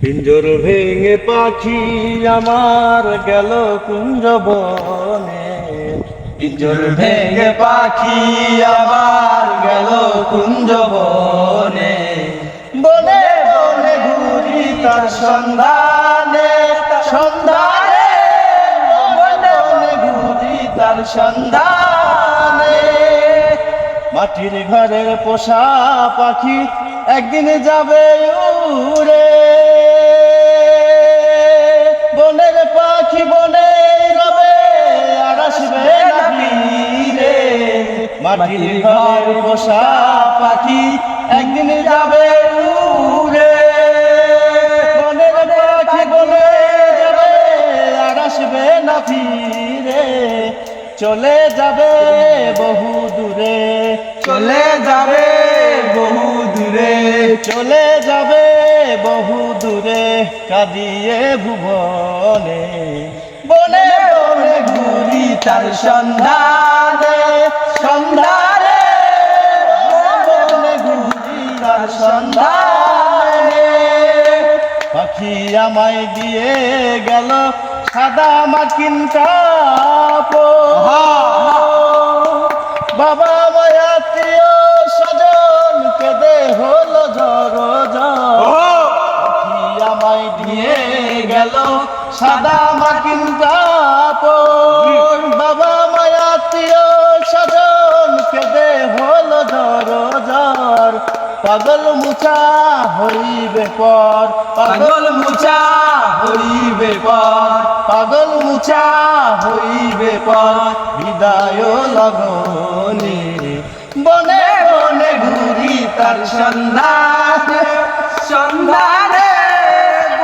পিঞ্জর ভেঙে পাখি আমার গেল কুঞ্জ বনে পিঞ্জর ভেঙে পাখি আমার গেল কুঞ্জ বনে বনে বনে ঘুরি তার সন্ধানে সন্ধানে, বনে বনে ঘুরি তার সন্ধানে। মাটির ঘরের পোষা পাখি একদিন যাবে উড়ে। মাটির ঘরের পোষা পাখি একদিন যাবে উড়ে বনের পাখি বনে যাবে আর আসবে না ফিরে। চলে যাবে বহু দূরে, চলে যাবে বহু দূরে, চলে যাবে বহু দূরে কাঁদিয়ে ভুবনে। বনে ঘুরি তার সন্ধানে। পাখি আমায় দিয়ে গেল সাদা মাকিন কাপড় বাবা মায়াত্মীয় স্বজন কেদে হলো ঝড় পাখি আমায় দিয়ে গেল সাদা মাকিন পাগল মুছা হইবে পর, পাগল মুচা হইবে পর, পাগল মুছা হইবে পর, বিদায় লগনে। বনে বনে ঘুরি তার সন্ধানে। সন্ধানে।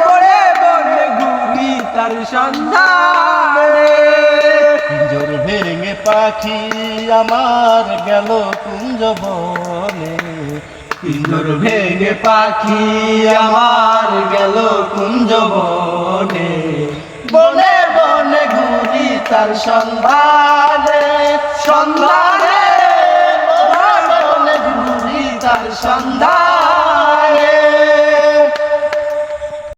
বনে বনে ঘুরি তার সন্ধানে। পিঞ্জর ভেঙে পাখি আমার গেল কুঞ্জ বনে। পিঞ্জর ভেঙে পাখি আমার গেল কুঞ্জ বনে বনে বনে ঘুরি তার সন্ধানে সন্ধানে বনে ঘুরি তার সন্ধানে।